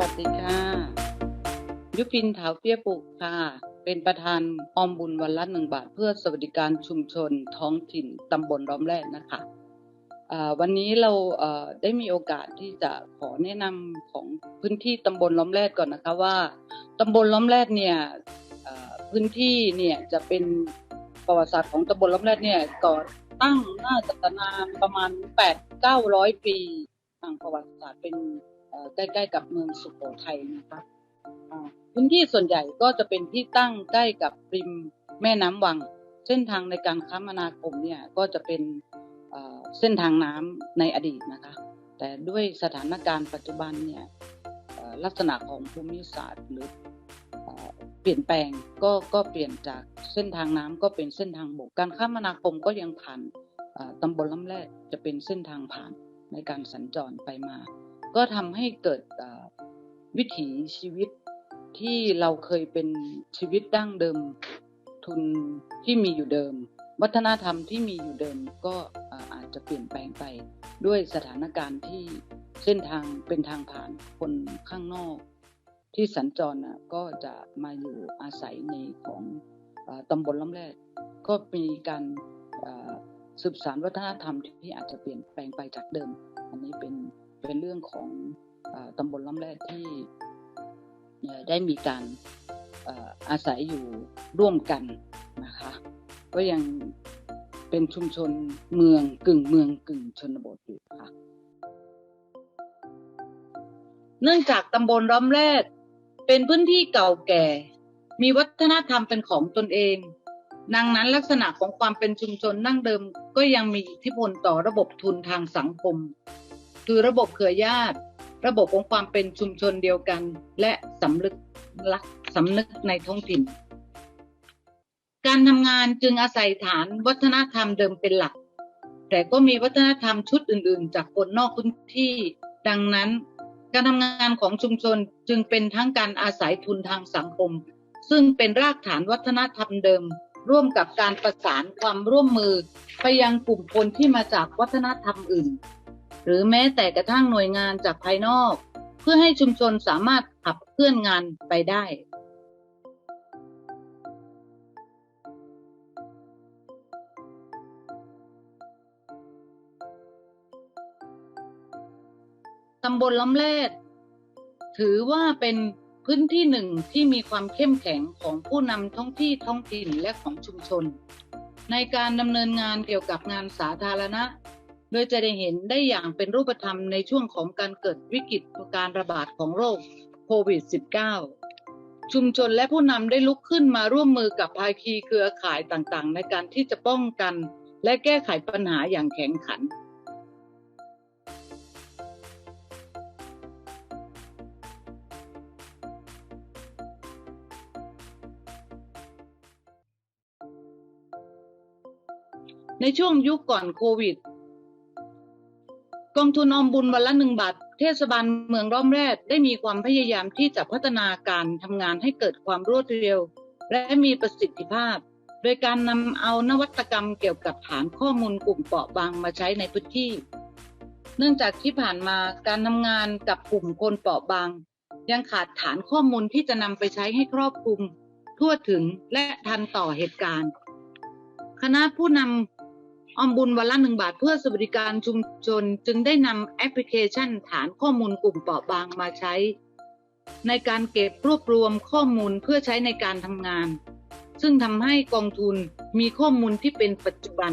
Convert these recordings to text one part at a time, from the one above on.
วัสดีค่ะ ยุพินเถาเปี้ยปุกค่ะ เป็นประธานออมบุญวันละหนึ่งบาท เพื่อสวัสดิการชุมชนท้องถิ่นตำบลล้อมแรกนะคะวันนี้เราได้มีโอกาสที่จะขอแนะนำของพื้นที่ตำบลล้อมแรกก่อนนะคะว่าตำบลล้อมแรกเนี่ยพื้นที่เนี่ยจะเป็นประวัติศาสตร์ของตำบลล้อมแรกเนี่ยก่อตั้งน่าจะนานประมาณแปดเก้าร้อยปีทางประวัติศาสตร์เป็น ใกล้ๆกับเมืองสุโขทัยนะคะพื้นที่ส่วนใหญ่ก็จะเป็นที่ตั้งใกล้กับริมแม่น้ำวัง เส้นทางในการคมนาคมเนี่ยก็จะเป็นเส้นทางน้ำในอดีตนะคะ แต่ด้วยสถานการณ์ปัจจุบันเนี่ยลักษณะของภูมิศาสตร์หรือเปลี่ยนแปลงก็ก็เปลี่ยนจากเส้นทางน้ำก็เป็นเส้นทางบกการคมนาคมก็ยังผ่านเอ่อตำบลล้ำแรกจะเป็นเส้นทางผ่านในการสัญจรไปมา ก็ทำให้เกิดวิถีชีวิตที่เราเคยเป็นชีวิตดั้งเดิมทุนที่มีอยู่เดิม วัฒนธรรมที่มีอยู่เดิมก็อาจจะเปลี่ยนแปลงไป ด้วยสถานการณ์ที่เส้นทางเป็นทางผ่านคนข้างนอก ที่สัญจรนะก็จะมาอยู่อาศัยในของอตำบลล้ำแรกก็มีการสืบสานวัฒนธรรมที่อาจจะเปลี่ยนแปลงไปจากเดิม อันนี้เป็น เป็นเรื่องของอตำบลล้ำแรกที่ได้มีการอาศัยอยู่ร่วมกันนะคะ ก็ยังเป็นชุมชนเมืองกึ่งเมืองกึ่งชนบทอยู่ค่ะ เนื่องจากตำบลล้อมแรก เป็นพื้นที่เก่าแก่ มีวัฒนธรรมเป็นของตนเอง ดังนั้นลักษณะของความเป็นชุมชนดั้งเดิมก็ยังมีอิทธิพลต่อระบบทุนทางสังคม คือระบบเครือญาติ ระบบของความเป็นชุมชนเดียวกัน และสำนึกรักสำนึกในท้องถิ่น การทำงานจึงอาศัยฐานวัฒนธรรมเดิมเป็นหลัก แต่ก็มีวัฒนธรรมชุดอื่น ๆ จากคนนอกพื้นที่ ดังนั้น การทำงานของชุมชนจึงเป็นทั้งการอาศัยทุนทางสังคม ซึ่งเป็นรากฐานวัฒนธรรมเดิมร่วมกับการประสานความร่วมมือไปยังกลุ่มคนที่มาจากวัฒนธรรมอื่น หรือแม้แต่กระทั่งหน่วยงานจากภายนอก เพื่อให้ชุมชนสามารถขับเคลื่อนงานไปได้ ตำบลล้อมแรกถือว่าเป็นพื้นที่หนึ่งที่มีความเข้มแข็งของผู้นำท้องที่ท้องถิ่นและของชุมชน ในการดำเนินงานเกี่ยวกับงานสาธารณะ โดยจะได้เห็นได้อย่างเป็นรูปธรรมในช่วงของการเกิดวิกฤตการระบาดของโรคโควิด -19 ชุมชนและผู้นำได้ลุกขึ้นมาร่วมมือกับภาคีเครือข่ายต่างๆ ในการที่จะป้องกัน และแก้ไขปัญหาอย่างแข็งขันในช่วงยุคก่อนโควิด กองทุนอมบุญวันละหนึ่งบาท เทศบาลเมืองร่อมแรกได้มีความพยายามที่จะพัฒนาการทำงานให้เกิดความรวดเร็ว และมีประสิทธิภาพ โดยการนำเอานวัตกรรมเกี่ยวกับฐานข้อมูลกลุ่มเปราะบางมาใช้ในพื้นที่ เนื่องจากที่ผ่านมาการทำงานกับกลุ่มคนเปราะบาง ยังขาดฐานข้อมูลที่จะนำไปใช้ให้ครอบคลุม ทั่วถึงและทันต่อเหตุการณ์ คณะผู้นำ อมบุญวันละหนึ่งบาทเพื่อสวัสดิการชุมชนจึงได้นำแอปพลิเคชันฐานข้อมูลกลุ่มเปราะบางมาใช้ ในการเก็บรวบรวมข้อมูลเพื่อใช้ในการทำงาน ซึ่งทำให้กองทุนมีข้อมูลที่เป็นปัจจุบัน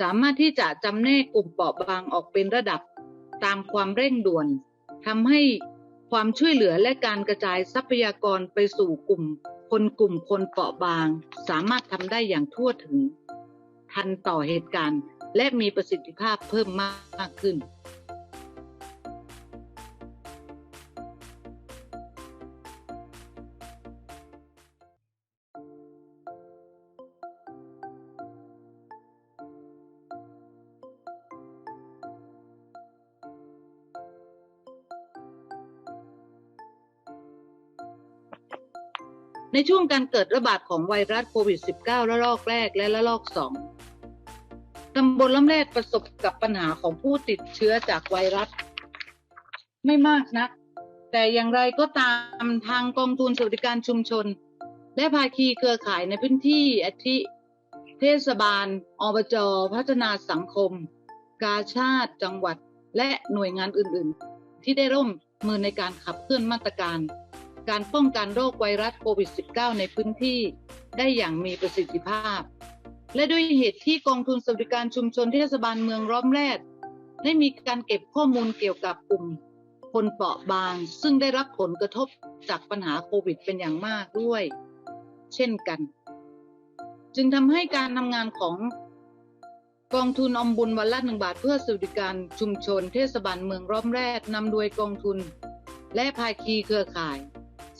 สามารถที่จะจำแนกกลุ่มเปราะบางออกเป็นระดับตามความเร่งด่วนทำให้ความช่วยเหลือและการกระจายทรัพยากรไปสู่กลุ่ม คนกลุ่มคนเปราะบาง สามารถทำได้อย่างทั่วถึง ทันต่อเหตุการณ์ และมีประสิทธิภาพเพิ่มมากขึ้น ในช่วงการเกิดระบาดของไวรัสโควิด -19 ระลอกแรกและระลอกสอง ตำบลล้ำแรกประสบกับปัญหาของผู้ติดเชื้อจากไวรัส ไม่มากนัก แต่อย่างไรก็ตามทางกองทุนสวัสดิการชุมชน และภาคีเครือข่ายในพื้นที่อาทิเทศบาล อบจ พัฒนาสังคม กาชาติจังหวัด และหน่วยงานอื่น ๆ ที่ได้ร่วมมือในการขับเคลื่อนมาตรการ การป้องกันโรคไวรัสโควิด -19 ในพื้นที่ได้อย่างมีประสิทธิภาพ และด้วยเหตุที่กองทุนสวัสดิการชุมชนเทศบาลเมืองร้อมแรดได้มีการเก็บข้อมูลเกี่ยวกับกลุ่มคนเปราะบาง ซึ่งได้รับผลกระทบจากปัญหาโควิดเป็นอย่างมากด้วย เช่นกัน จึงทำให้การทำงานของกองทุนอมบุญวันละหนึ่งบาทเพื่อสวัสดิการชุมชนเทศบาลเมืองร้อมแรดนำโดยกองทุน และภาคีเครือข่าย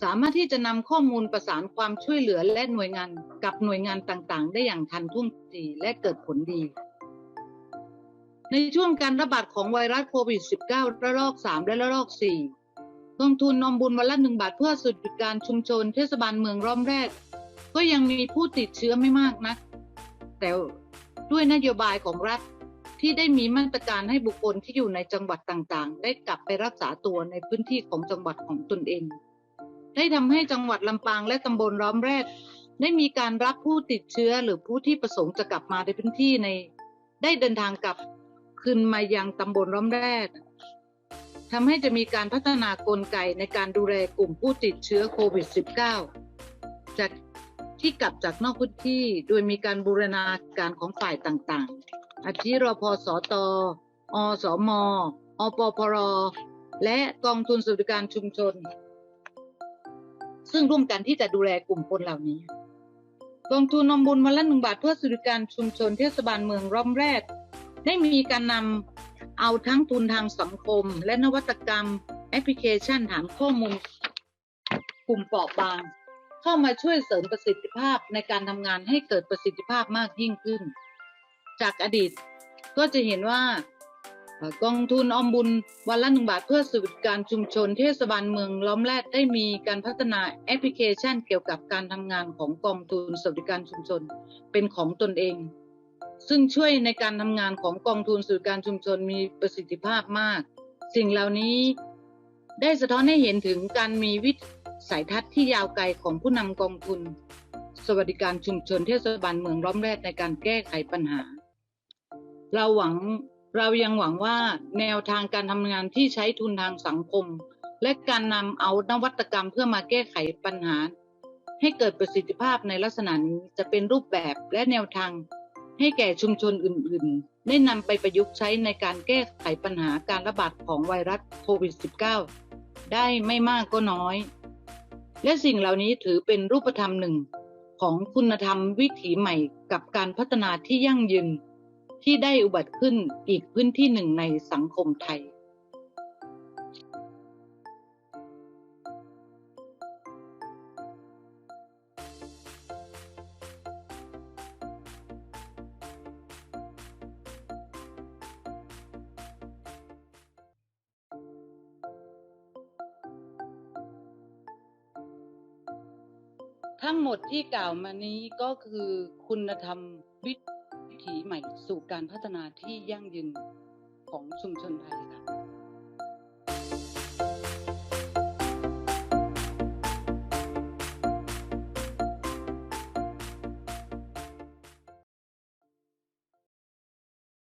สามารถที่จะนำข้อมูลประสานความช่วยเหลือและหน่วยงานกับหน่วยงานต่างๆ ได้อย่างทันท่วงทีและเกิดผลดี ในช่วงการระบาดของไวรัสโควิด -19 ระลอก 3 และระลอก 4 กองทุนนอมบุญวันละหนึ่งบาทเพื่อสวัสดิการชุมชนเทศบาลเมืองร่อมแรก ก็ยังมีผู้ติดเชื้อไม่มากนะแต่ด้วยนโยบายของรัฐที่ได้มีมาตรการให้บุคคลที่อยู่ในจังหวัดต่างๆ ได้กลับไปรักษาตัวในพื้นที่ของจังหวัดของตนเอง ได้ทำให้จังหวัดลำปางและตำบลร้อมแรก ได้มีการรับผู้ติดเชื้อหรือผู้ที่ประสงค์จะกลับมาในพื้นที่ใน ได้เดินทางกลับคืนมายังตำบลร้อมแรกทำให้จะมีการพัฒนากลไกในการดูแลกลุ่มผู้ติดเชื้อโควิด -19 จากที่กลับจากนอกพื้นที่โดยมีการบูรณาการของฝ่ายต่างๆ อาทิรพสตอสมอปพร และกองทุนสวัสดิการชุมชน ซึ่งร่วมกันที่จะดูแลกลุ่มคนเหล่านี้กองทุนนมบุญวันละหนึ่งบาทเพื่อสวัสดิการชุมชนเทศบาลเมืองร่อมแรก ได้มีการนำเอาทั้งทุนทางสังคม และนวัตกรรมแอปพลิเคชันฐานข้อมูลกลุ่มเปราะบาง เข้ามาช่วยเสริมประสิทธิภาพในการทำงานให้เกิดประสิทธิภาพมากยิ่งขึ้น จากอดีตก็จะเห็นว่า กองทุนออมบุญวันละหนึ่งบาทเพื่อสวัสดิการชุมชนเทศบาลเมืองล้อมแรดได้มีการพัฒนาแอปพลิเคชันเกี่ยวกับการทำงานของกองทุนสวัสดิการชุมชนเป็นของตนเอง ซึ่งช่วยในการทำงานของกองทุนสวัสดิการชุมชนมีประสิทธิภาพมาก สิ่งเหล่านี้ได้สะท้อนให้เห็นถึงการมีวิสัยทัศน์ที่ยาวไกลของผู้นำกองทุน สวัสดิการชุมชนเทศบาลเมืองร้อมแรดในการแก้ไขปัญหา เราหวัง เรายังหวังว่าแนวทางการทำงานที่ใช้ทุนทางสังคม และการนำเอานวัตกรรมเพื่อมาแก้ไขปัญหา ให้เกิดประสิทธิภาพในลักษณะนี้จะเป็นรูปแบบและแนวทาง ให้แก่ชุมชนอื่น ๆ ได้นำไปประยุกต์ใช้ในการแก้ไขปัญหาการระบาดของไวรัสโควิด -19 ได้ไม่มากก็น้อย และสิ่งเหล่านี้ถือเป็นรูปธรรมหนึ่ง ของคุณธรรมวิถีใหม่กับการพัฒนาที่ยั่งยืน ที่ได้อุบัติขึ้นอีกพื้นที่หนึ่งในสังคมไทยทั้งหมดที่กล่าวมานี้ก็คือคุณธรรม วิถีใหม่สู่การพัฒนาที่ยั่งยืนของชุมชนไทยค่ะ